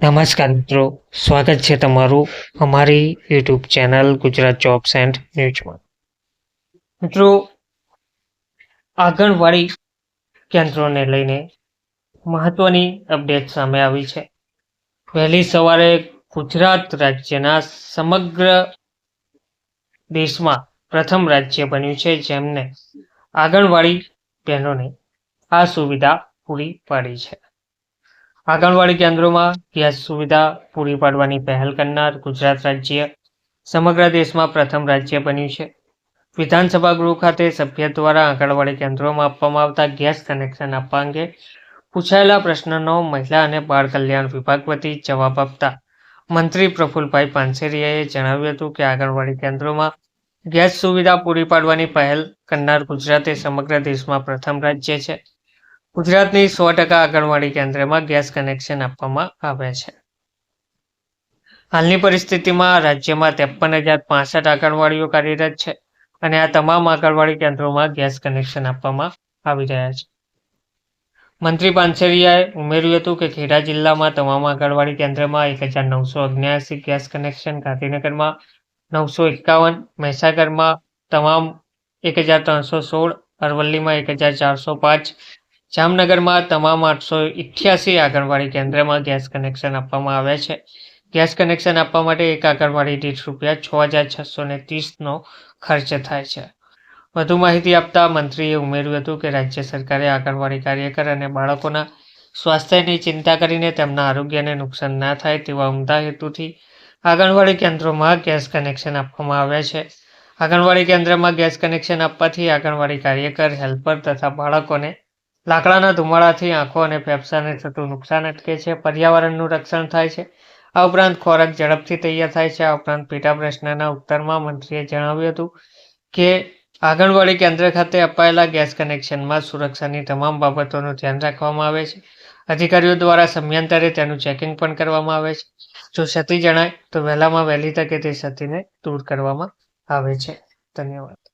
નમસ્કાર મિત્રો, સ્વાગત છે તમારું અમારી YouTube channel Gujarat jobs and ન્યૂઝમાં મિત્રો, આંગણવાડી કેન્દ્રોને લઈને મહત્વની અપડેટ સામે આવી છે. વહેલી સવારે ગુજરાત રાજ્યના સમગ્ર દેશમાં પ્રથમ રાજ્ય બન્યું છે જેમને આંગણવાડી બહેનોને આ સુવિધા પૂરી પાડી છે. આંગણવાડી કેન્દ્રોમાં ગેસ સુવિધા પૂરી પાડવાની પહેલ કરનાર ગુજરાત રાજ્ય સમગ્ર દેશમાં પ્રથમ રાજ્ય બન્યું છે. વિધાનસભા ગૃહ ખાતે સભ્ય દ્વારા આંગણવાડી કેન્દ્રોમાં આપવામાં આવતા ગેસ કનેક્શન આપવા અંગે પૂછાયેલા પ્રશ્નનો મહિલા અને બાળ કલ્યાણ વિભાગ વતી જવાબ આપતા મંત્રી પ્રફુલભાઈ પાનસેરિયાએ જણાવ્યું હતું કે આંગણવાડી કેન્દ્રોમાં ગેસ સુવિધા પૂરી પાડવાની પહેલ કરનાર ગુજરાતે સમગ્ર દેશમાં પ્રથમ રાજ્ય છે. ગુજરાતની સો ટકા આંગણવાડી કેન્દ્રમાં ગેસ કનેક્શન આપવામાં આવે છે. હાલની પરિસ્થિતિમાં રાજ્યમાં ત્રેપન હજાર પાસઠ આંગણવાડીઓ કાર્યરત છે અને આ તમામ આંગણવાડી કેન્દ્રોમાં ગેસ કનેક્શન આપવામાં આવી રહ્યા છે. મંત્રી પાનસેરિયાએ ઉમેર્યું હતું કે ખેડા જિલ્લામાં તમામ આંગણવાડી કેન્દ્રમાં એક હજાર નવસો અગ્યાસી ગેસ કનેક્શન, ગાંધીનગરમાં નવસો એકાવન, મહીસાગરમાં તમામ એક હજાર ત્રણસો સોળ, અરવલ્લીમાં એક હજાર ચારસો પાંચ જામનગરમાં તમામ આઠસો ઇઠ્યાસી આંગણવાડી કેન્દ્રમાં ગેસ કનેક્શન આપવામાં આવ્યા છે. ગેસ કનેક્શન આપવા માટે એક આંગણવાડી દીઠ રૂપિયા છ હજાર છસો ને ત્રીસનો ખર્ચ થાય છે. વધુ માહિતી આપતા મંત્રીએ ઉમેર્યું હતું કે રાજ્ય સરકારે આંગણવાડી કાર્યકર અને બાળકોના સ્વાસ્થ્યની ચિંતા કરીને તેમના આરોગ્યને નુકસાન ના થાય તેવા ઉમદા હેતુથી આંગણવાડી કેન્દ્રોમાં ગેસ કનેક્શન આપવામાં આવ્યા છે. આંગણવાડી કેન્દ્રમાં ગેસ કનેક્શન આપવાથી આંગણવાડી કાર્યકર, હેલ્પર તથા બાળકોને લાકડાના ધુમાડાથી આંખો અને ફેફસાને થતું નુકસાન અટકે છે. પર્યાવરણનું રક્ષણ થાય છે. આ ઉપરાંત ખોરાક ઝડપથી તૈયાર થાય છે. આ ઉપરાંત પેટા પ્રશ્નના ઉત્તરમાં મંત્રીએ જણાવ્યું હતું કે આંગણવાડી કેન્દ્ર ખાતે અપાયેલા ગેસ કનેક્શનમાં સુરક્ષાની તમામ બાબતોનું ધ્યાન રાખવામાં આવે છે. અધિકારીઓ દ્વારા સમયાંતરે તેનું ચેકિંગ પણ કરવામાં આવે છે. જો ક્ષતિ જણાય તો વહેલામાં વહેલી તકે તે ક્ષતિને દૂર કરવામાં આવે છે. ધન્યવાદ.